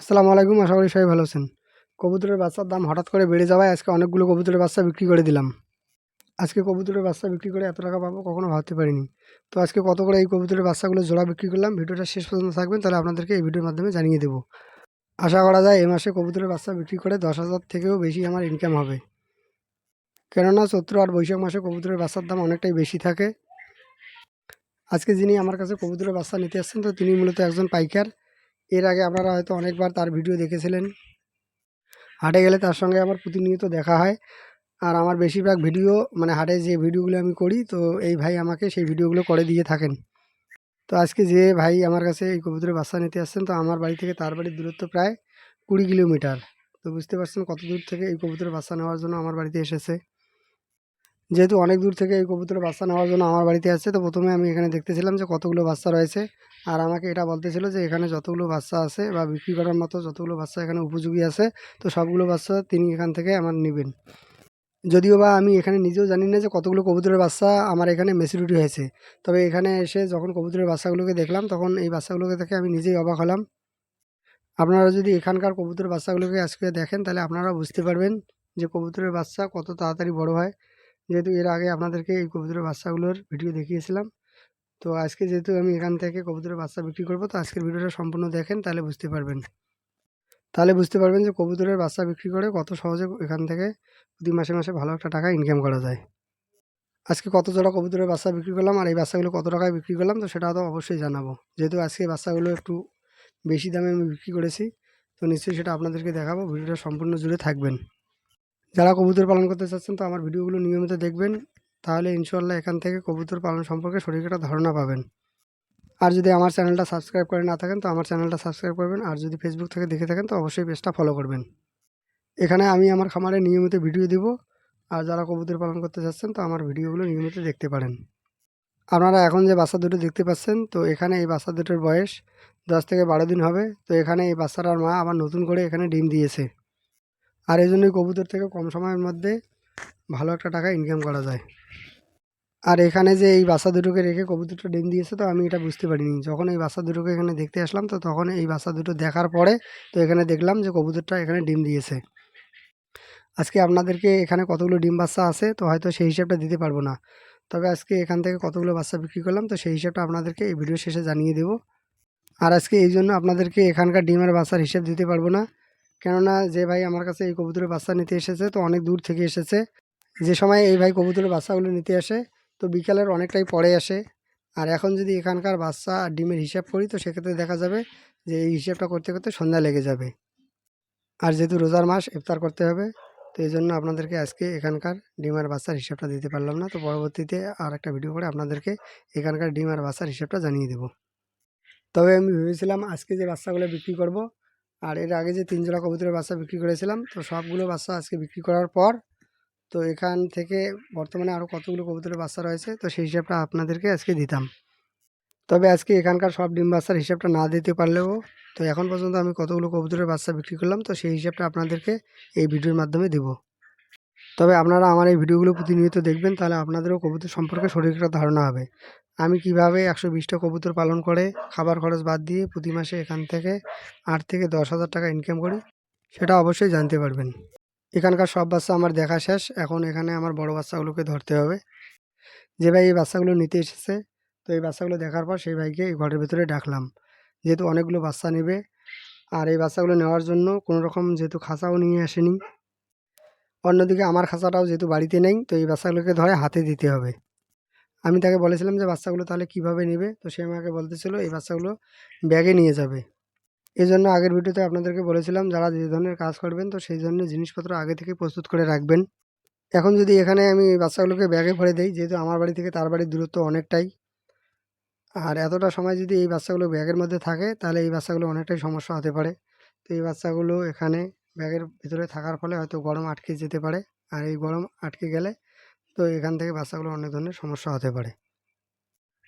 আসসালামু আলাইকুম, আশা করি সবাই ভালো আছেন। কবুতরের বাচ্চার দাম হঠাৎ করে বেড়ে যাওয়ায় আজকে অনেকগুলো কবুতরের বাচ্চা বিক্রি করে দিলাম। আজকে কবুতরের বাচ্চা বিক্রি করে এত টাকা পাবো কখনো ভাবতে পারিনি। তো আজকে কত করে এই কবুতরের বাচ্চাগুলো জোড়া বিক্রি করলাম, ভিডিওটা শেষ পর্যন্ত থাকবেন, তাহলে আপনাদেরকে এই ভিডিওর মাধ্যমে জানিয়ে দেবো। আশা করা যায় এই মাসে কবুতরের বাচ্চা বিক্রি করে দশ হাজার থেকেও বেশি আমার ইনকাম হবে। কেননা চৈত্র আর বৈশাখ মাসে কবুতরের বাচ্চার দাম অনেকটাই বেশি থাকে। আজকে যিনি আমার কাছে কবুতরের বাচ্চা নিতে আসছেন তো তিনি মূলত একজন পাইকার। এর আগে আপনারা হয়তো অনেকবার তার ভিডিও দেখেছিলেন। হাটে গেলে তার সঙ্গে আমার প্রতিনিয়ত দেখা হয়। আর আমার বেশিরভাগ ভিডিও মানে হাটে যে ভিডিওগুলো আমি করি, তো এই ভাই আমাকে সেই ভিডিওগুলো করে দিয়ে থাকেন। তো আজকে যে ভাই আমার কাছে এই কবুতরের বাচ্চা নিতে আসছেন, তো আমার বাড়ি থেকে তার বাড়ির দূরত্ব প্রায় কুড়ি কিলোমিটার। তো বুঝতে পারছেন কত দূর থেকে এই কবুতরের বাচ্চা নেওয়ার জন্য আমার বাড়িতে এসেছে। যেহেতু অনেক দূর থেকে এই কবুতরের বাচ্চা নেওয়ার জন্য আমার বাড়িতে আসছে, তো প্রথমে আমি এখানে দেখতেছিলাম যে কতগুলো বাচ্চা রয়েছে। আর আমাকে এটা বলতেছিল যে এখানে যতগুলো বাচ্চা আছে বা বিক্রি করার মতো যতগুলো বাচ্চা এখানে উপযোগী আছে, তো সবগুলো বাচ্চা তিনি এখান থেকে আমার নেবেন। যদিও বা আমি এখানে নিজেও জানি না যে কতগুলো কবুতরের বাচ্চা আমার এখানে মেচুরিটি হয়েছে। তবে এখানে এসে যখন কবুতরের বাচ্চাগুলোকে দেখলাম, তখন এই বাচ্চাগুলোকে দেখে আমি নিজেই অবাক হলাম। আপনারা যদি এখানকার কবুতরের বাচ্চাগুলোকে আজকে দেখেন, তাহলে আপনারা বুঝতে পারবেন যে কবুতরের বাচ্চা কত তাড়াতাড়ি বড় হয়। যেহেতু এর আগে আপনাদেরকে এই কবুতরের বাচ্চাগুলোর ভিডিও দেখিয়েছিলাম তো আজকে যেহেতু আমি এখান থেকে কবুতরের বাচ্চা বিক্রি করব, তো আজকের ভিডিওটা সম্পূর্ণ দেখেন, তাহলে বুঝতে পারবেন। তাহলে বুঝতে পারবেন যে কবুতরের বাচ্চা বিক্রি করে কত সহজে এখান থেকে প্রতি মাসে মাসে ভালো একটা টাকা ইনকাম করা যায়। আজকে কত জোড়া কবুতরের বাচ্চা বিক্রি করলাম আর এই বাচ্চাগুলো কত টাকায় বিক্রি করলাম, তো সেটা তো অবশ্যই জানাব। যেহেতু আজকে বাচ্চাগুলো একটু বেশি দামে আমি বিক্রি করেছি, তো নিশ্চয়ই সেটা আপনাদেরকে দেখাবো, ভিডিওটা সম্পূর্ণ জুড়ে থাকবেন। যারা কবুতর পালন করতে চাচ্ছেন, তো আমার ভিডিওগুলো নিয়মিত দেখবেন। তাহলে ইনশাল্লাহ এখান থেকে কবুতর পালন সম্পর্কে সঠিক একটা ধারণা পাবেন। আর যদি আমার চ্যানেলটা সাবস্ক্রাইব করে না থাকেন, তো আমার চ্যানেলটা সাবস্ক্রাইব করবেন। আর যদি ফেসবুক থেকে দেখে থাকেন, তো অবশ্যই পেজটা ফলো করবেন। এখানে আমি আমার খামারে নিয়মিত ভিডিও দিব। আর যারা কবুতর পালন করতে চাচ্ছেন তো আমার ভিডিওগুলো নিয়মিত দেখতে পারেন। আপনারা এখন যে বাচ্চা দুটো দেখতে পাচ্ছেন, তো এখানে এই বাচ্চা দুটোর বয়স দশ থেকে বারো দিন হবে। তো এখানে এই বাচ্চাটার মা আবার নতুন করে এখানে ডিম দিয়েছে। আর এই জন্যই কবুতর থেকে কম সময়ের মধ্যে ভালো একটা টাকা ইনকাম করা যায়। আর এখানে যে এই বাচ্চা দুটোকে রেখে কবুতরটা ডিম দিয়েছে, তো আমি এটা বুঝতে পারিনি। যখন এই বাচ্চা দুটোকে এখানে দেখতে আসলাম, তো তখন এই বাচ্চা দুটো দেখার পরে, তো এখানে দেখলাম যে কবুতরটা এখানে ডিম দিয়েছে। আজকে আপনাদেরকে এখানে কতগুলো ডিম বাচ্চা আছে, তো হয়তো সেই হিসাবটা দিতে পারব না। তবে আজকে এখান থেকে কতগুলো বাচ্চা বিক্রি করলাম, তো সেই হিসাবটা আপনাদেরকে এই ভিডিও শেষে জানিয়ে দেবো। আর আজকে এই জন্য আপনাদেরকে এখানকার ডিমের বাচ্চার হিসাব দিতে পারব না। কেননা যে ভাই আমার কাছে এই কবুতরের বাচ্চা নিতে এসেছে, তো অনেক দূর থেকে এসেছে। যে সময় এই ভাই কবুতরের বাচ্চাগুলো নিতে আসে, তো বিকালের অনেকটাই পরে আসে। আর এখন যদি এখানকার বাচ্চা আর ডিমের হিসাব করি, তো সেক্ষেত্রে দেখা যাবে যে এই হিসাবটা করতে করতে সন্ধ্যা লেগে যাবে। আর যেহেতু রোজার মাস, ইফতার করতে হবে, তো এই জন্য আপনাদেরকে আজকে এখানকার ডিমের বাচ্চার হিসাবটা দিতে পারলাম না। তো পরবর্তীতে আর একটা ভিডিও করে আপনাদেরকে এখানকার ডিমের বাচ্চার হিসাবটা জানিয়ে দেবো। তবে আমি ভেবেছিলাম আজকে যে বাচ্চাগুলো বিক্রি করব আর এর আগে যে তিন জোড়া কবুতরের বাচ্চা বিক্রি করেছিলাম, তো সবগুলো বাচ্চা আজকে বিক্রি করার পর, তো এখান থেকে বর্তমানে আরও কতগুলো কবুতরের বাচ্চা রয়েছে, তো সেই হিসাবটা আপনাদেরকে আজকে দিতাম। তবে আজকে এখানকার সব ডিম বাচ্চার হিসাবটা না দিতে পারলেও, তো এখন পর্যন্ত আমি কতগুলো কবুতরের বাচ্চা বিক্রি করলাম, তো সেই হিসাবটা আপনাদেরকে এই ভিডিওর মাধ্যমে দেব। তবে আপনারা আমার এই ভিডিওগুলো প্রতিনিয়ত দেখবেন, তাহলে আপনাদেরও কবুতর সম্পর্কে একটা ধারণা হবে। আমি কীভাবে একশো বিশটা কবুতর পালন করে, খাবার খরচ বাদ দিয়ে প্রতি মাসে এখান থেকে আট থেকে দশ হাজার টাকা ইনকাম করি, সেটা অবশ্যই জানতে পারবেন। এখানকার সব বাচ্চা আমার দেখা শেষ, এখন এখানে আমার বড় বাচ্চাগুলোকে ধরতে হবে। যে ভাই এই বাচ্চাগুলো নিতে এসেছে, তো এই বাচ্চাগুলো দেখার পর সেই ভাইকে এই ঘরের ভিতরে ডাকলাম। যেহেতু অনেকগুলো বাচ্চা নেবে, আর এই বাচ্চাগুলো নেওয়ার জন্য কোনো রকম যেহেতু খাঁচাও নিয়ে আসেনি, অন্যদিকে আমার খাঁচাটাও যেহেতু বাড়িতে নেই, তো এই বাচ্চাগুলোকে ধরে হাতে দিতে হবে। আমি তাকে বলেছিলাম যে, বাচ্চাগুলো তাহলে কীভাবে নেবে? তো সে আমাকে বলতেছিল, এই বাচ্চাগুলো ব্যাগে নিয়ে যাবে। এই জন্য আগের ভিডিওতে আপনাদেরকে বলেছিলাম, যারা যে ধরনের কাজ করবেন, তো সেই জন্য জিনিসপত্র আগে থেকে প্রস্তুত করে রাখবেন। এখন যদি এখানে আমি বাচ্চাগুলোকে ব্যাগে ভরে দিই, যেহেতু আমার বাড়ি থেকে তার বাড়ির দূরত্ব অনেকটাই, আর এতটা সময় যদি এই বাচ্চাগুলো ব্যাগের মধ্যে থাকে, তাহলে এই বাচ্চাগুলো অনেকটাই সমস্যা হতে পারে। তো এই বাচ্চাগুলো এখানে ব্যাগের ভিতরে থাকার ফলে হয়তো গরম আটকে যেতে পারে। আর এই গরম আটকে গেলে তো এখান থেকে বাচ্চাগুলো অনেক ধরনের সমস্যা হতে পারে।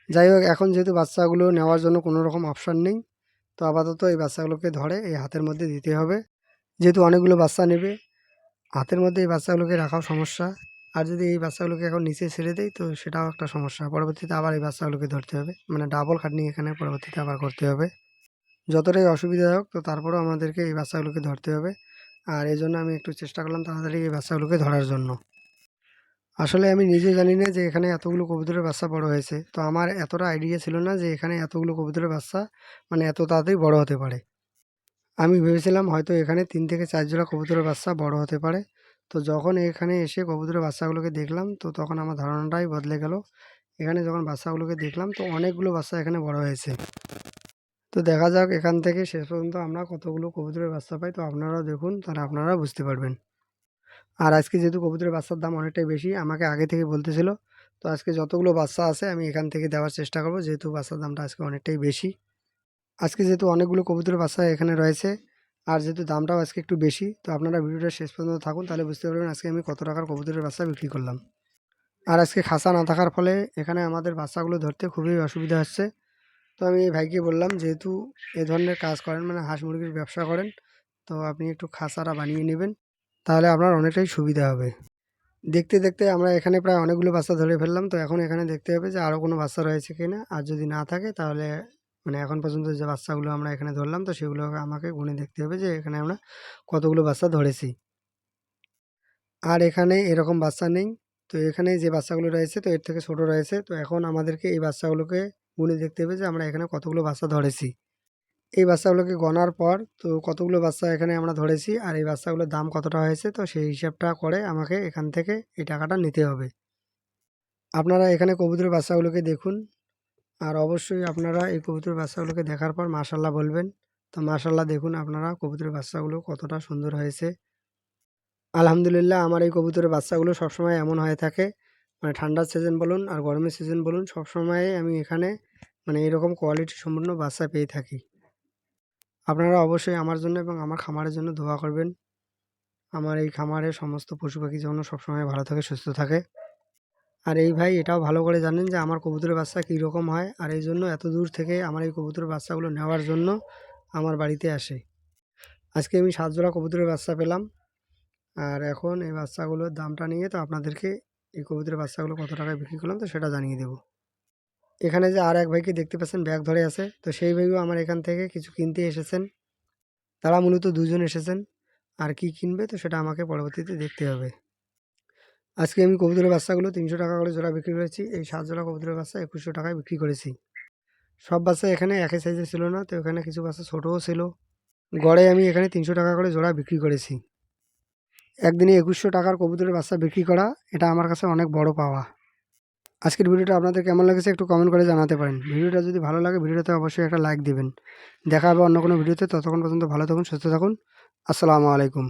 যাই হোক এখন যেহেতু বাচ্চাগুলো নেওয়ার জন্য কোনো রকম অপশান নেই, তো আপাতত এই বাচ্চাগুলোকে ধরে এই হাতের মধ্যে দিতে হবে। যেহেতু অনেকগুলো বাচ্চা নেবে, হাতের মধ্যে এই বাচ্চাগুলোকে রাখাও সমস্যা। আর যদি এই বাচ্চাগুলোকে এখন নিচে ছেড়ে দেয় তো সেটাও একটা সমস্যা। পরবর্তীতে আবার এই বাচ্চাগুলোকে ধরতে হবে। মানে ডাবল খাটনি এখানে পরবর্তীতে আবার করতে হবে। যতটাই অসুবিধা হোক, তো তারপরেও আমাদেরকে এই বাচ্চাগুলোকে ধরতে হবে। আর এই জন্য আমি একটু চেষ্টা করলাম তাড়াতাড়ি এই বাচ্চাগুলোকে ধরার জন্য। আসলে আমি নিজে জানি না যে এখানে এতগুলো কবুতরের বাচ্চা বড় হয়েছে। তো আমার এতটা আইডিয়া ছিল না যে এখানে এতগুলো কবুতরের বাচ্চা মানে এত তাড়াতাড়ি বড় হতে পারে। আমি ভেবেছিলাম হয়তো এখানে তিন থেকে চার জোড়া কবুতরের বাচ্চা বড় হতে পারে। তো যখন এখানে এসে কবুতরের বাচ্চাগুলোকে দেখলাম, তো তখন আমার ধারণাটাই বদলে গেল। এখানে যখন বাচ্চাগুলোকে দেখলাম, তো অনেকগুলো বাচ্চা এখানে বড় হয়েছে। তো দেখা যাক, এখান থেকে শেষ পর্যন্ত আমরা কতগুলো কবুতরের বাচ্চা পাই। তো আপনারাও দেখুন, তাহলে আপনারা বুঝতে পারবেন। আর আজকে যেহেতু কবুতরের বাচ্চার দাম অনেকটাই বেশি, আমাকে আগে থেকে বলতেছিল, তো আজকে যতগুলো বাচ্চা আছে, আমি এখান থেকে দেওয়ার চেষ্টা করব, যেহেতু বাচ্চার দামটা আজকে অনেকটাই বেশি। আজকে যেহেতু অনেকগুলো কবুতরের বাচ্চা এখানে রয়েছে, আর যেহেতু দামটাও আজকে একটু বেশি, তো আপনারা ভিডিওটা শেষ পর্যন্ত থাকুন, তাহলে বুঝতে পারবেন আজকে আমি কত টাকার কবুতরের বাচ্চা বিক্রি করলাম। আর আজকে খাসা না থাকার ফলে এখানে আমাদের বাচ্চাগুলো ধরতে খুবই অসুবিধা হচ্ছে। তো আমি ভাইকে বললাম, যেহেতু এ ধরনের কাজ করেন মানে হাঁস মুরগির ব্যবসা করেন, তো আপনি একটু খাসারা বানিয়ে নেবেন। তাহলে আপনার অনেকটাই সুবিধা হবে। দেখতে দেখতে আমরা এখানে প্রায় অনেকগুলো বাচ্চা ধরে ফেললাম। তো এখন এখানে দেখতে হবে যে আরও কোনো বাচ্চা রয়েছে কি না আর যদি না থাকে তাহলে মানে এখন পর্যন্ত যে বাচ্চাগুলো আমরা এখানে ধরলাম, তো সেগুলো আমাকে গুনে দেখতে হবে যে এখানে আমরা কতগুলো বাচ্চা ধরেছি। আর এখানে এরকম বাচ্চা নেই। তো এখানে যে বাচ্চাগুলো রয়েছে, তো এর থেকে ছোট রয়েছে। তো এখন আমাদেরকে এই বাচ্চাগুলোকে গুনে দেখতে হবে যে আমরা এখানে কতগুলো বাচ্চা ধরেছি। এই বাচ্চাগুলোকে গণার পর তো কতগুলো বাচ্চা এখানে আমরা ধরেছি আর এই বাচ্চাগুলোর দাম কতটা হয়েছে, তো সেই হিসাবটা করে আমাকে এখান থেকে এই টাকাটা নিতে হবে। আপনারা এখানে কবুতরের বাচ্চাগুলোকে দেখুন আর অবশ্যই আপনারা এই কবুতরের বাচ্চাগুলোকে দেখার পর মাশাল্লাহ বলবেন। তো মাশাল্লাহ দেখুন আপনারা কবুতরের বাচ্চাগুলো কতটা সুন্দর হয়েছে। আলহামদুলিল্লাহ আমার এই কবুতরের বাচ্চাগুলো সবসময় এমন হয়ে থাকে মানে ঠান্ডার সিজন বলুন আর গরমের সিজন বলুন সবসময় আমি এখানে মানে এরকম কোয়ালিটি সম্পূর্ণ বাচ্চা পেয়ে থাকি। আপনারা অবশ্যই আমার জন্য এবং আমার খামারের জন্য দোয়া করবেন। আমার এই খামারে সমস্ত পশু পাখি যেন সবসময় ভালো থাকে, সুস্থ থাকে। আর এই ভাই এটাও ভালো করে জানেন যে আমার কবুতরের বাচ্চা কী রকম হয় আর এই জন্য এত দূর থেকে আমার এই কবুতরের বাচ্চাগুলো নেওয়ার জন্য আমার বাড়িতে আসে। আজকে আমি সাত জোড়া কবুতরের বাচ্চা পেলাম। আর এখন এই বাচ্চাগুলোর দামটা নিয়ে তো আপনাদেরকে এই কবুতরের বাচ্চাগুলো কত টাকায় বিক্রি করলাম তো সেটা জানিয়ে দেবো। এখানে যে আর এক ভাইকে দেখতে পাচ্ছেন, ব্যাগ ধরে আছে। তো সেই ভাইও আমার এখান থেকে কিছু কিনতে এসেছেন। তারা মূলত দুজন এসেছেন। আর কি কিনবে তো সেটা আমাকে পরবর্তীতে দেখতে হবে। আজকে আমি কবুতরের বাচ্চাগুলো তিনশো টাকা করে জোড়া বিক্রি করেছি। এই সাত জোড়া কবুতরের বাচ্চা একুশশো টাকায় বিক্রি করেছি। সব বাচ্চা এখানে একই সাইজে ছিল না, তো এখানে কিছু বাচ্চা ছোটোও ছিল। গড়ে আমি এখানে তিনশো টাকা করে জোড়া বিক্রি করেছি। একদিনে একুশশো টাকার কবুতরের বাচ্চা বিক্রি করা, এটা আমার কাছে অনেক বড় পাওয়া। আজকের ভিডিওটা আপনাদের কেমন লেগেছে একটু কমেন্ট করে জানাতে পারেন। ভিডিওটা যদি ভালো লাগে, ভিডিওটাতে অবশ্যই একটা লাইক দিবেন। দেখা হবে অন্য কোনো ভিডিওতে। ততক্ষণ পর্যন্ত ভালো থাকুন, সুস্থ থাকুন। আসসালামু আলাইকুম।